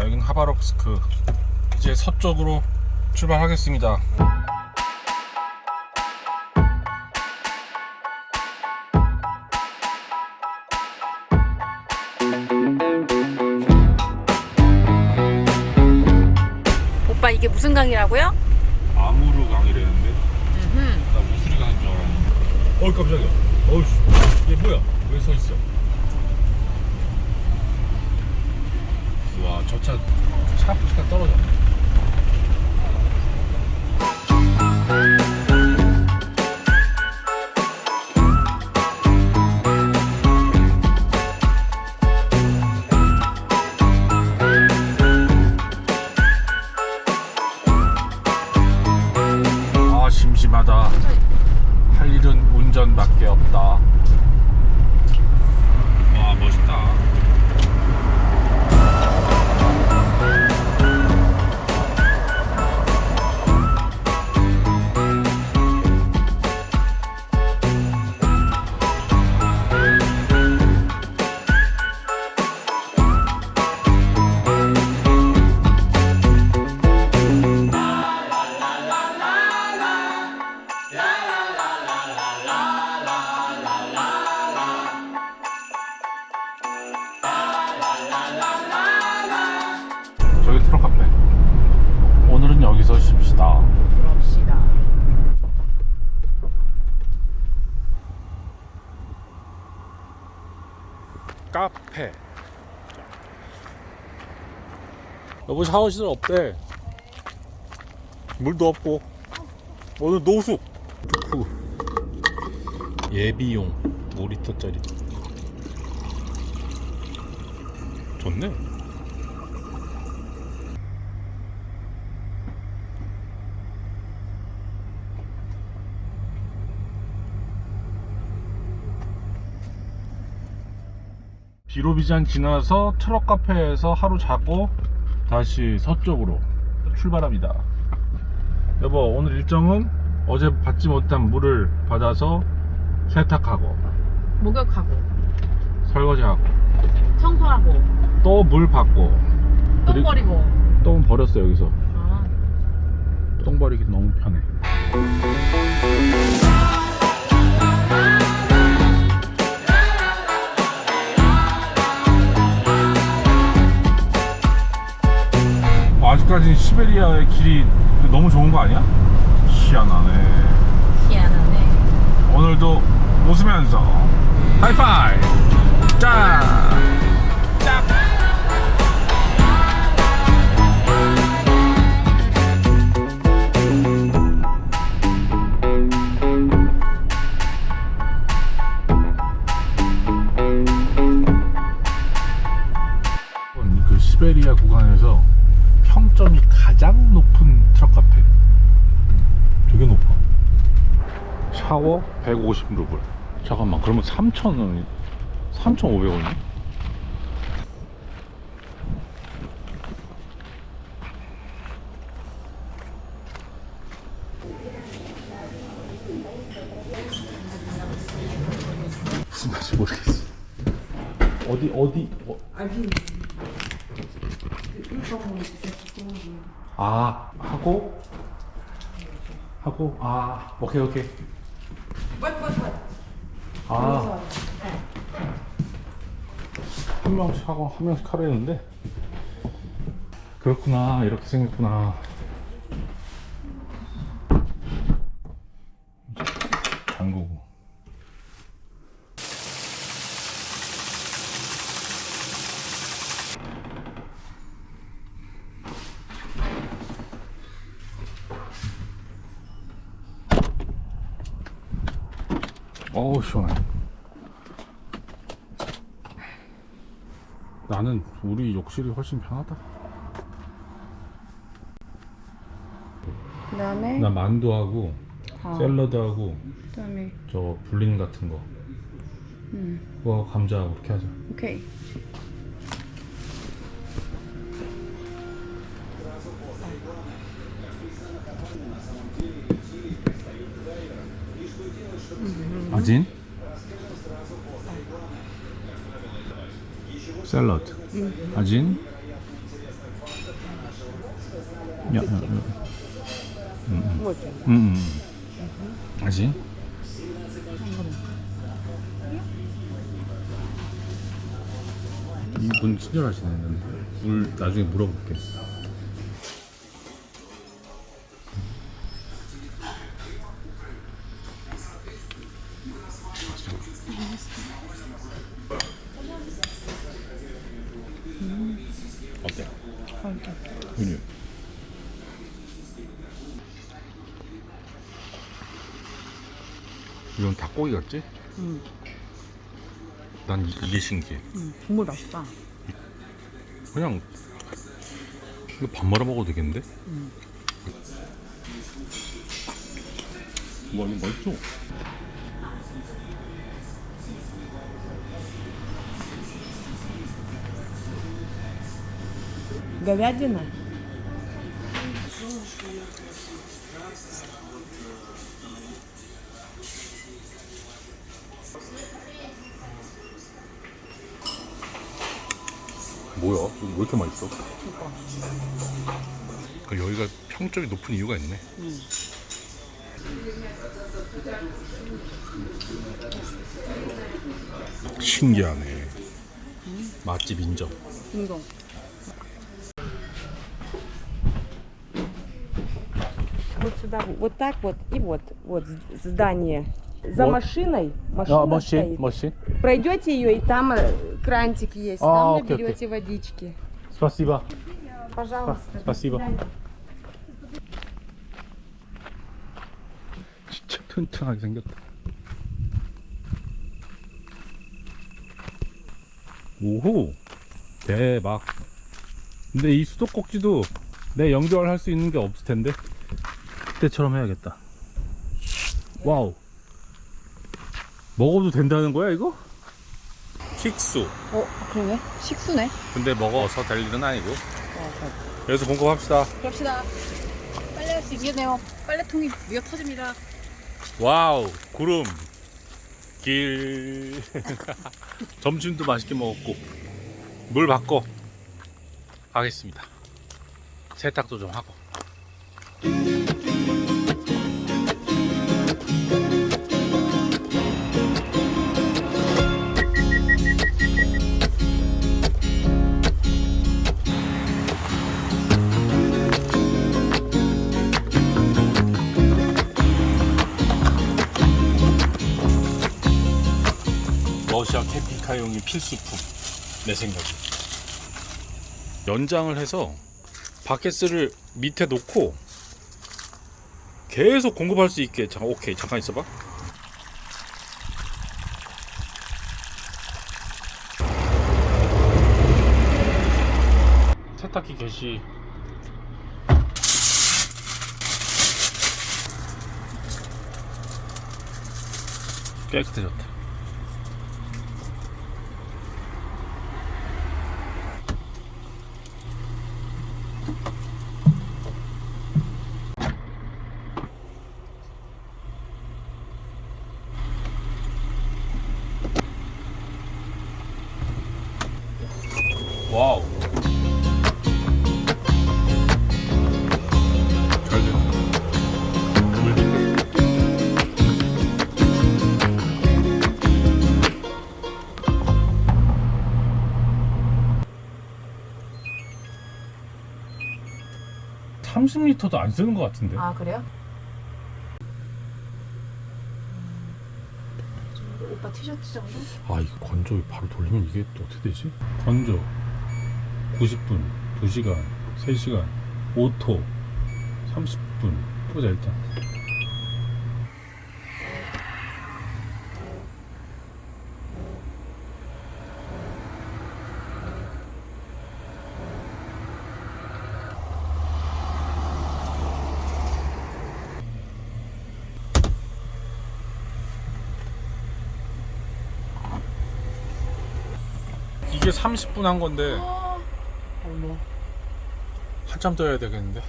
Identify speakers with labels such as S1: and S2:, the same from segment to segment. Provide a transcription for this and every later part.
S1: 여긴 하바rov스크. 이제 서쪽으로 출발하겠습니다.
S2: 오빠 이게 무슨 강이라고요?
S1: 아무르 강이라는데
S2: 음.
S1: 나 무수리 강인 줄 알았는데. 어이 깜짝이야. 어이씨. 얘 뭐야? 왜 서 있어? 저차 샤프트가 떨어져. 아, 여보 샤워실 없대. 물도 없고. 오늘 노숙. 후. 예비용 5리터짜리. 좋네. 비로비잔 지나서 트럭 카페에서 하루 자고 다시 서쪽으로 출발합니다. 여보 오늘 일정은 어제 받지 못한 물을 받아서 세탁하고
S2: 목욕하고
S1: 설거지하고
S2: 청소하고
S1: 또 물 받고
S2: 똥 버리고.
S1: 똥 버렸어 여기서
S2: 아.
S1: 똥 버리기 너무 편해. 아직까지 시베리아의 길이 너무 좋은 거 아니야? 희한하네.
S2: 희한하네.
S1: 오늘도 웃으면서 하이파이 짠! 짭! 그 시베리아 구간에서 평점이 가장 높은 트럭 카페. 되게 높아. 샤워? 150루블. 잠깐만 그러면 3,000원 3,500원이네 무슨 맛인지 모르겠어. 어디 어디 어. 아 하고? 하고? 아 오케이 오케이. 아. 한 명씩 하고 한 명씩 하려 했는데? 그렇구나 이렇게 생겼구나 잠그고 어우 시원해. 나는 우리 욕실이 훨씬 편하다.
S2: 그다음에?
S1: 나 만두하고
S2: 어,
S1: 샐러드하고
S2: 그다음에?
S1: 저 불린 같은 거.
S2: 음.
S1: 그거 감자하고 그렇게 하자.
S2: 오케이.
S1: 아진 샐러드 아진 야, 야, 야.
S2: Вот.
S1: 음, 음. 아지? 이분 친절하시네. 물 나중에 물어볼게. 이건 닭고기 같지?
S2: 응.
S1: 난 이- 이게 신기해.
S2: 응. 국물 맛있다.
S1: 그냥 이거 밥 말아 먹어도 되겠는데?
S2: 응.
S1: 와 이거 맛있어.
S2: Говядина?
S1: 뭐야? 이거 왜 이렇게 맛있어? 그 여기가 평점이 높은 이유가 있네.
S2: 응.
S1: 신기하네. 맛집 인정.
S2: 이거.
S3: Вот сюда, вот так вот, и вот, вот з- здание. За
S1: Вот.
S3: машиной машина стоит.
S1: 멋지.
S3: Пройдете ее, и там э, крантик есть.
S1: А,
S3: там
S1: окей, окей.
S3: наберете водички.
S1: 스파시바.
S3: Пожалуйста.
S1: 스파시바. 진짜 튼튼하게 생겼다. 오호 대박. 근데 이 수도꼭지도 내 연결할 수 있는 게 없을 텐데 그때처럼 해야겠다. 와우. 먹어도 된다는 거야 이거? 킥수.
S2: 어, 그러네. 식수네.
S1: 근데 먹어서 될 일은 아니고. 그래서 공급합시다.
S2: 그럽시다. 빨래 할수 있겠네요. 빨래통이 미어 터집니다.
S1: 와우 구름 길 점심도 맛있게 먹었고 물 받고 가겠습니다 세탁도 좀 하고 러시아 캠핑카용이 필수품. 내 생각에. 연장을 해서 바켓스를 밑에 놓고 계속 공급할 수 있게 잠깐 오케이 잠깐 있어봐. 세탁기 개시. 깨끗해졌다 (30리터도) 안 쓰는 것 같은데
S2: 아, 그래요? 오빠 티셔츠 정도?
S1: 아 이거 건조 바로 돌리면 이게 또 어떻게 되지? 건조 90분 2시간 3시간 오토 30분 보자 일단 이게 30분 한 건데
S2: 어머.
S1: 한참 더 해야 되겠는데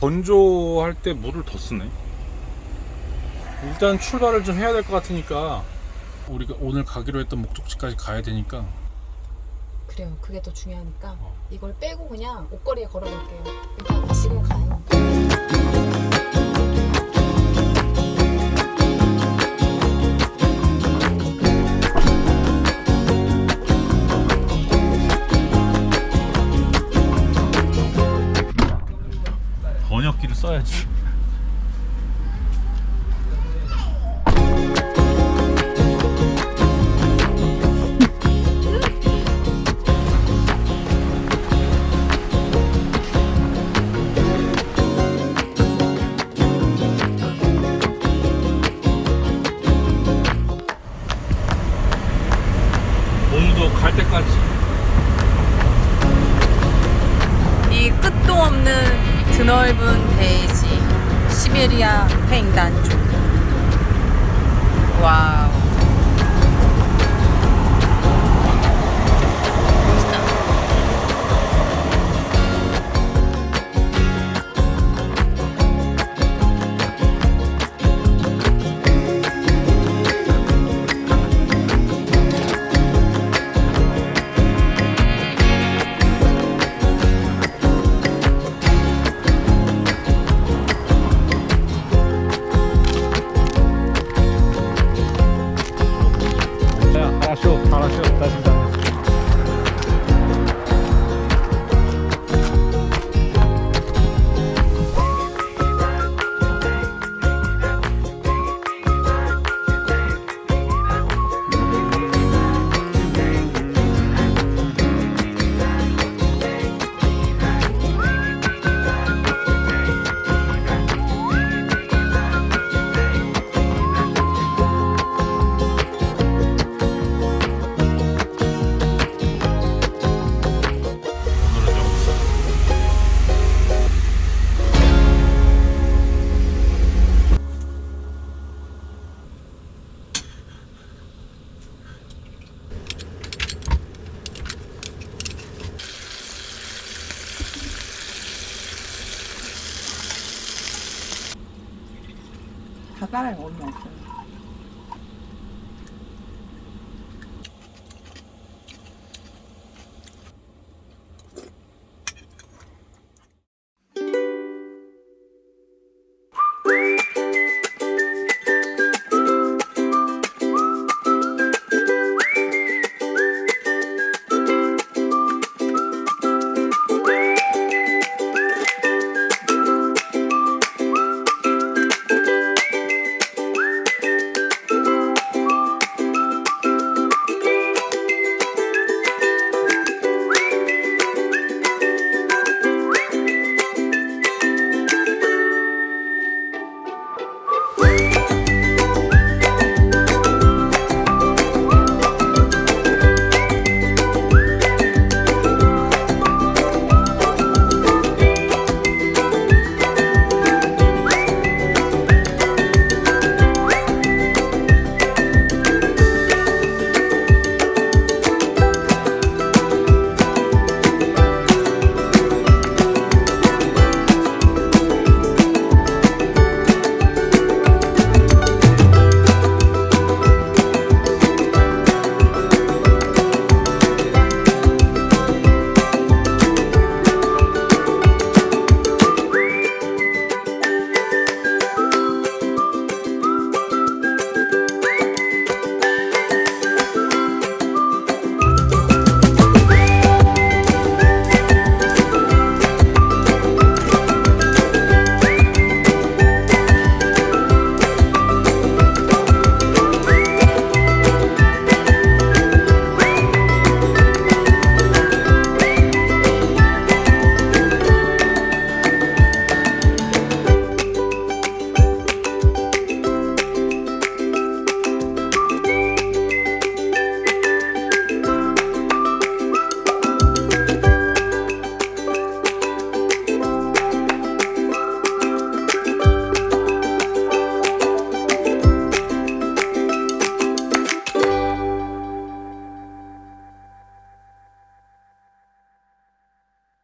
S1: 건조할 때 물을 더 쓰네 일단 출발을 좀 해야 될 것 같으니까 우리가 오늘 가기로 했던 목적지까지 가야 되니까
S2: 그래요. 그게 더 중요하니까
S4: 어.
S2: 이걸 빼고 그냥 옷걸이에 걸어볼게요. 일단 지금 가요.
S1: 시베리아 횡단주 와우